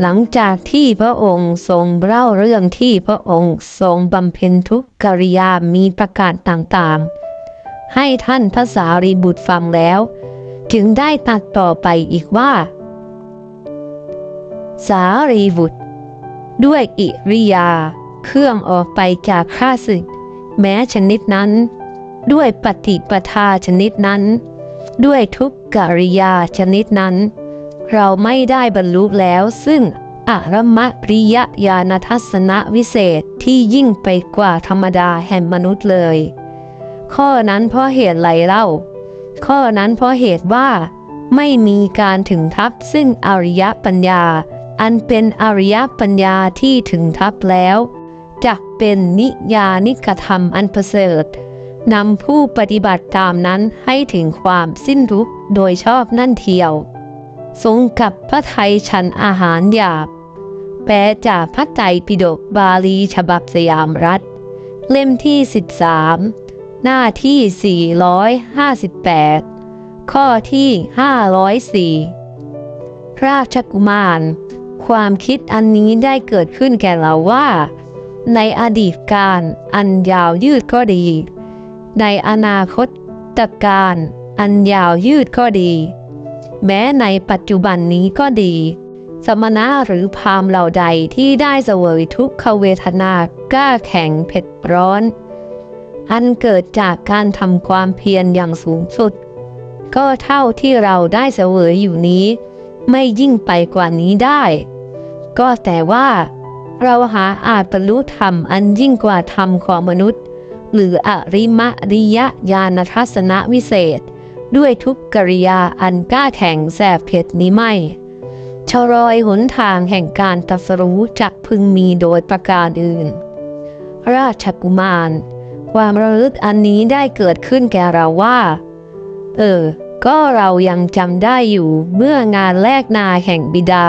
หลังจากที่พระองค์ทรงเล่าเรื่องที่พระองค์ทรงบำเพ็ญทุกกริยามีประกาศต่างๆ ให้ท่านพระสารีบุตรฟังแล้ว จึงได้ตัดต่อไปอีกว่า สารีบุตร ด้วยอิริยา เครื่องออกไปจากข้าศึก แม้ชนิดนั้น ด้วยปฏิปทาชนิดนั้น ด้วยทุกกริยาชนิดนั้น เราไม่ได้บรรลุแล้ว ซึ่งอรมปริยญาณทัศนวิเศษที่ยิ่งไปกว่าธรรมดาแห่งมนุษย์เลย ข้อนั้นเพราะเหตุไรเล่า ข้อนั้นเพราะเหตุว่า ไม่มีการถึงทับซึ่งอริยปัญญา อันเป็นอริยปัญญาที่ถึงทับแล้วจักเป็นนิยานิกธรรมอันประเสริฐนำผู้ปฏิบัติตามนั้นให้ถึงความสิ้นทุกข์โดยชอบนั่นเทียว ทรงกับพระไทยฉันอาหารหยาบ แปลจากพระไตรปิฎกบาลีฉบับสยามรัฐ เล่มที่ 13 หน้าที่ 458 ข้อที่ 504ราชกุมาร ความคิดอันนี้ได้เกิดขึ้นแก่เราว่า ในอดีตการอันยาวยืดก็ดี ในอนาคตตการอันยาวยืดก็ดี แม้ในปัจจุบันนี้ก็ดี สมณะหรือพราหมณ์เหล่าใดที่ได้เสวยทุกขเวทนากล้าแข็งเผ็ดร้อน อันเกิดจากการทำความเพียรอย่างสูงสุด ก็เท่าที่เราได้เสวยอยู่นี้ ไม่ยิ่งไปกว่านี้ได้ ก็แต่ว่า เราหาอาจบรรลุธรรมอันยิ่งกว่าธรรมของมนุษย์ หรืออริมริยญาณทัศนวิเศษ ด้วยทุกกริยาอันกล้าแข็งแสบเผ็ดนี้ไม่ชรอยหนทางแห่งการตรัสรู้จักพึงมีโดยประการอื่น ราชกุมาร ความระลึกอันนี้ได้เกิดขึ้นแก่เราว่า เออ ก็เรายังจำได้อยู่เมื่องานแลกนาแห่งบิดา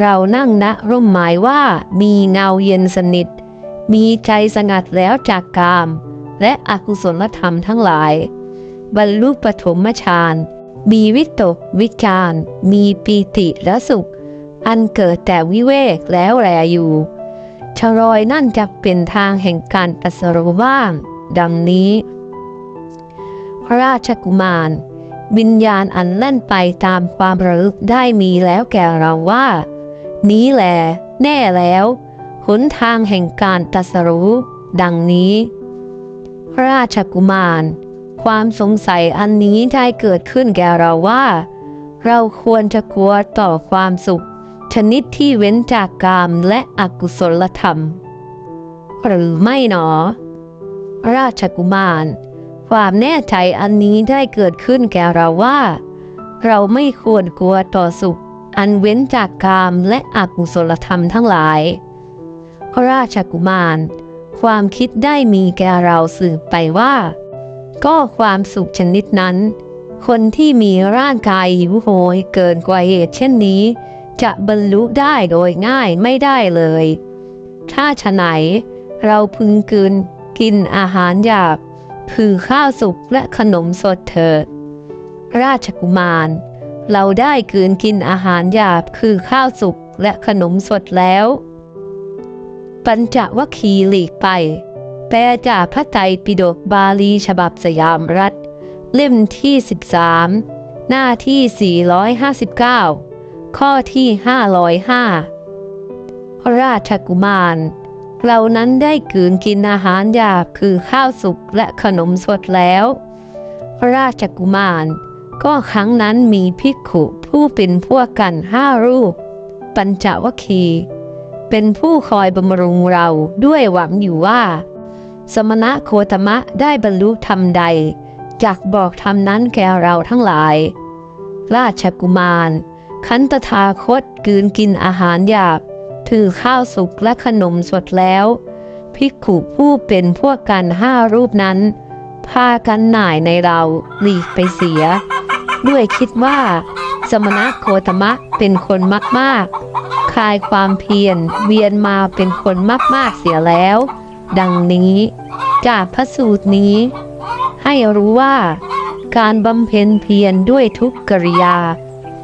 เรานั่งณร่มไม้ว่ามีเงาเย็นสนิท มีใจสงัดแล้วจากกาม และอกุศลธรรมทั้งหลาย บรรลุปฐมฌาน มีวิตกวิจารมีปีติและสุข อันเกิดแต่วิเวกแล้วแลอยู่ชรอยนั่นจะเป็นทางแห่งการตรัสรู้บ้างดังนี้พระราชกุมาร วิญญาณอันเล่นไปตามความระลึกได้มีแล้วแก่เราว่า นี้แหลแน่แล้วหนทางแห่งการตรัสรู้ดังนี้ พระราชกุมาร ความสงสัยอันนี้ได้เกิดขึ้นแก่เราว่า เราควรจะกลัวต่อความสุข ชนิดที่เว้นจากกามและอกุศลธรรม หรือไม่หนอ ราชกุมาร ความแน่ใจอันนี้ได้เกิดขึ้นแก่เราว่า เราไม่ควรกลัวต่อสุข อันเว้นจากกามและอกุศลธรรมทั้งหลายระราชกุมาร ความคิดได้มีแก่เราสืบไปว่า ก็ความสุขชนิดนั้น คนที่มีร่างกายหิวโหยเกินกว่าเหตุเช่นนี้ จะบรรลุได้โดยง่ายไม่ได้เลย ถ้าฉะไหน เราพึงกืนกินอาหารหยาบคือข้าวสุกและขนมสดเถิด ราชกุมาร เราได้กืนกินอาหารหยาบคือข้าวสุกและขนมสดแล้ว ปัญจวัคคีหลีกไป แปลจากพระไตรปิฎกบาลีฉบับสยามรัฐ เล่มที่ 13 หน้าที่ 459 ข้อที่ 505ระราชกุมารเรานั้นได้กืนกินอาหารหยาบคือข้าวสุกและขนมสดแล้ว ราชกุมาร ก็ครั้งนั้นมีภิกขุผู้เป็นพวกกันห้ารูป ปัญจวคี เป็นผู้คอยบำรุงเราด้วยหวังอยู่ว่า สมณะโคตมะได้บรรลุธรรมใด จากบอกธรรมนั้นแก่เราทั้งหลาย ราชกุมารขันตถาคตกืนกินอาหารหยาบ ถือข้าวสุกและขนมสดแล้วภิกขุผู้เป็นพวกกันห้ารูปนั้น พากันหน่ายในเราหลีกไปเสีย ด้วยคิดว่า สมณะโคตมะเป็นคนมากๆคลายความเพียรเวียนมาเป็นคนมากๆเสียแล้ว ดังนี้ จากพระสูตรนี้ ให้รู้ว่า การบำเพ็ญเพียรด้วยทุกกริยา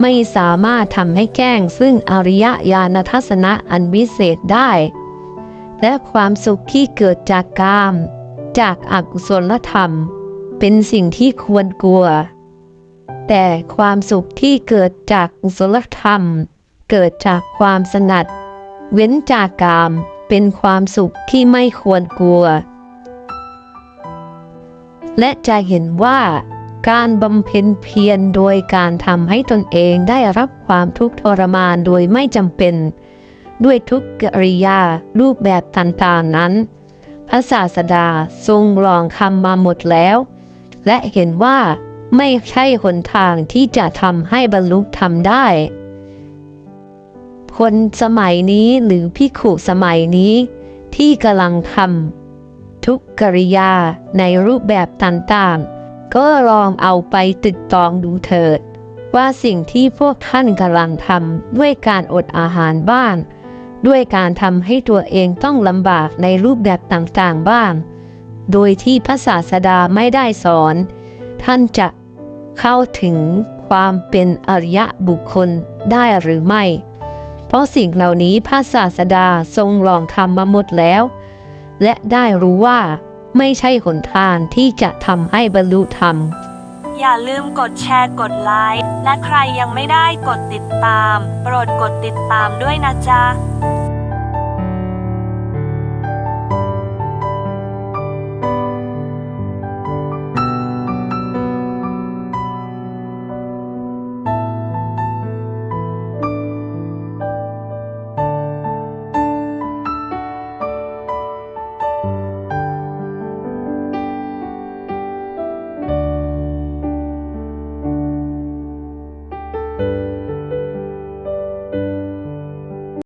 ไม่สามารถทำให้แก้งซึ่งอริยญาณทัศนะอันวิเศษได้ และความสุขที่เกิดจากกาม จากอากุศลธรรม เป็นสิ่งที่ควรกลัว แต่ความสุขที่เกิดจากกุศลธรรม เกิดจากความสนัด เว้นจากกาม เป็นความสุขที่ไม่ควรกลัว และจะเห็นว่าการบำเพ็ญเพียรโดยการทำให้ตนเองได้รับความทุกข์ทรมานโดยไม่จำเป็น ด้วยทุกกริยารูปแบบต่างๆนั้น พระศาสดาทรงลองคำมาหมดแล้ว และเห็นว่าไม่ใช่หนทางที่จะทำให้บรรลุธรรมได้ คนสมัยนี้หรือพิขุสมัยนี้ ที่กำลังทำทุกกริยาในรูปแบบต่างๆ ก็ลองเอาไปติดตองดูเถิด ว่าสิ่งที่พวกท่านกำลังทำด้วยการอดอาหารบ้าง ด้วยการทำให้ตัวเองต้องลำบากในรูปแบบต่างๆบ้าง โดยที่พระศาสดาไม่ได้สอน ท่านจะเข้าถึงความเป็นอริยบุคคลได้หรือไม่ เพราะสิ่งเหล่านี้พระศาสดาทรงลองทำมาหมดแล้ว และได้รู้ว่าไม่ใช่หนทางที่จะทำให้บรรลุธรรม อย่าลืมกดแชร์กดไลค์และใครยังไม่ได้กดติดตาม โปรดกดติดตามด้วยนะจ๊ะ